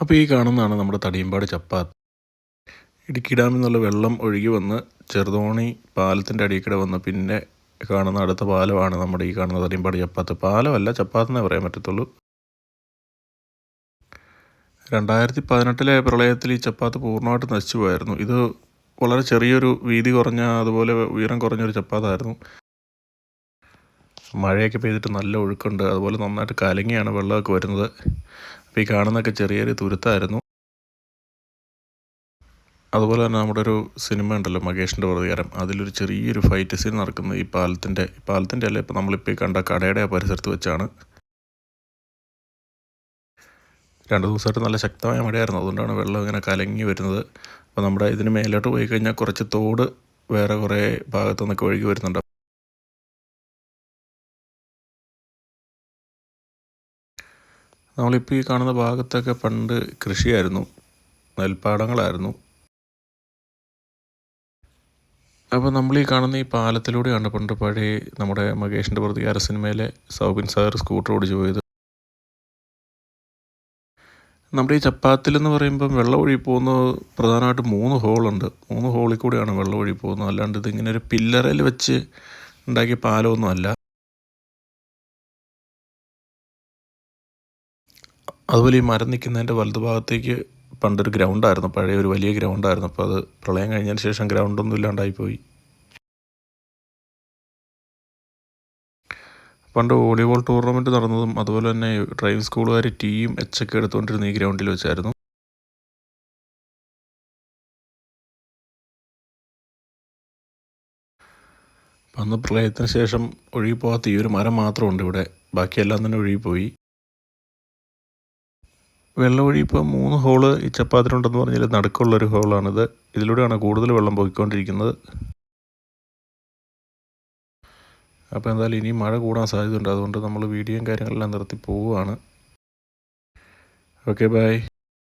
അപ്പോൾ ഈ കാണുന്നതാണ് നമ്മുടെ തടിയമ്പാട് ചപ്പാത്ത്. ഇടുക്കി ഡാമിൽ നിന്നുള്ള വെള്ളം ഒഴുകി വന്ന് ചെറുതോണി പാലത്തിന്റെ അടിയിൽക്കൂടെ വന്ന് പിന്നെ കാണുന്ന അടുത്ത പാലമാണ് നമ്മുടെ ഈ കാണുന്ന തടിയമ്പാട് ചപ്പാത്ത്. പാലമല്ല ചപ്പാത്ത് എന്നേ പറയാൻ പറ്റത്തുള്ളൂ. രണ്ടായിരത്തി പതിനെട്ടിലെ പ്രളയത്തിൽ ഈ ചപ്പാത്ത് പൂർണമായിട്ട് നശിച്ചു പോയായിരുന്നു. ഇത് വളരെ ചെറിയൊരു വീതി കുറഞ്ഞ അതുപോലെ ഉയരം കുറഞ്ഞൊരു ചപ്പാത്തായിരുന്നു. മഴയൊക്കെ പെയ്തിട്ട് നല്ല ഒഴുക്കുണ്ട്. അതുപോലെ നന്നായിട്ട് കലങ്ങിയാണ് വെള്ളമൊക്കെ വരുന്നത്. അപ്പോൾ ഈ കാണുന്നതൊക്കെ ചെറിയൊരു തുരുത്തായിരുന്നു. അതുപോലെ തന്നെ നമ്മുടെ ഒരു സിനിമ ഉണ്ടല്ലോ മകേഷിന്റെ പ്രതികാരം. അതിലൊരു ചെറിയൊരു ഫൈറ്റ് സീൻ നടക്കുന്നത് ഈ പാലത്തിന്റെ പാലത്തിന്റെ അല്ല? ഇപ്പോൾ നമ്മളിപ്പോൾ ഈ കണ്ട കടയുടെ പരിസരത്ത് വെച്ചാണ്. രണ്ട് ദിവസമായിട്ട് നല്ല ശക്തമായ മഴയായിരുന്നു. അതുകൊണ്ടാണ് വെള്ളം ഇങ്ങനെ കലങ്ങി വരുന്നത്. അപ്പോൾ നമ്മുടെ ഇതിന് മേലോട്ട് പോയി കഴിഞ്ഞാൽ കുറച്ച് തോട് വേറെ കുറേ ഭാഗത്തു നിന്നൊക്കെ ഒഴുകി വരുന്നുണ്ട്. നമ്മളിപ്പോൾ ഈ കാണുന്ന ഭാഗത്തൊക്കെ പണ്ട് കൃഷിയായിരുന്നു. നെൽപ്പാടങ്ങളായിരുന്നു. അപ്പോൾ നമ്മൾ ഈ കാണുന്ന ഈ പാലത്തിലൂടെയാണ് പണ്ട് പഴയ നമ്മുടെ മകേഷിന്റെ പ്രതികാര സിനിമയിലെ സൗബിൻ സാർ സ്കൂട്ടർ ഓടിച്ചു പോയത്. നമ്മുടെ ഈ ചപ്പാത്തിൽ എന്ന് പറയുമ്പം വെള്ളം ഒഴുകി പോകുന്നത് പ്രധാനമായിട്ട് മൂന്ന് ഹോളുണ്ട് മൂന്ന് ഹോളിൽ കൂടെയാണ് വെള്ളം ഒഴുകി പോകുന്നത്. അല്ലാണ്ട് ഇതിങ്ങനെ ഒരു പില്ലറിൽ വെച്ച് ഉണ്ടാക്കിയ പാലമൊന്നും അല്ല അതുപോലെ ഈ മരം നിൽക്കുന്നതിന്റെ വലതുഭാഗത്തേക്ക് പണ്ടൊരു ഗ്രൗണ്ടായിരുന്നു. പഴയ ഒരു വലിയ ഗ്രൗണ്ടായിരുന്നു. അപ്പോൾ അത് പ്രളയം കഴിഞ്ഞതിന് ശേഷം ഗ്രൗണ്ടൊന്നും ഇല്ലാണ്ടായിപ്പോയി പണ്ട് വോളിബോൾ ടൂർണമെന്റ് നടന്നതും അതുപോലെ തന്നെ ഡ്രൈവിംഗ് സ്കൂളുകാർ ടീം എച്ച് ഒക്കെ എടുത്തുകൊണ്ടിരുന്ന ഈ ഗ്രൗണ്ടിൽ വെച്ചായിരുന്നു. അന്ന് പ്രളയത്തിന് ശേഷം ഒഴുകിപ്പോകാത്ത ഈ ഒരു മരം മാത്രമുണ്ട് ഇവിടെ. ബാക്കിയെല്ലാം തന്നെ ഒഴുകിപ്പോയി. വെള്ളം ഇപ്പോൾ മൂന്ന് ഹോൾ ഈ ചപ്പാത്തിലുണ്ടെന്ന് പറഞ്ഞാൽ നടുക്കുള്ളൊരു ഹോളാണിത്. ഇതിലൂടെയാണ് കൂടുതൽ വെള്ളം പോയിക്കൊണ്ടിരിക്കുന്നത്. അപ്പോൾ എന്തായാലും ഇനി മഴ കൂടാൻ സാധ്യതയുണ്ട്. അതുകൊണ്ട് നമ്മൾ വീഡിയോയും കാര്യങ്ങളെല്ലാം നിർത്തി പോവുകയാണ്. Okay bye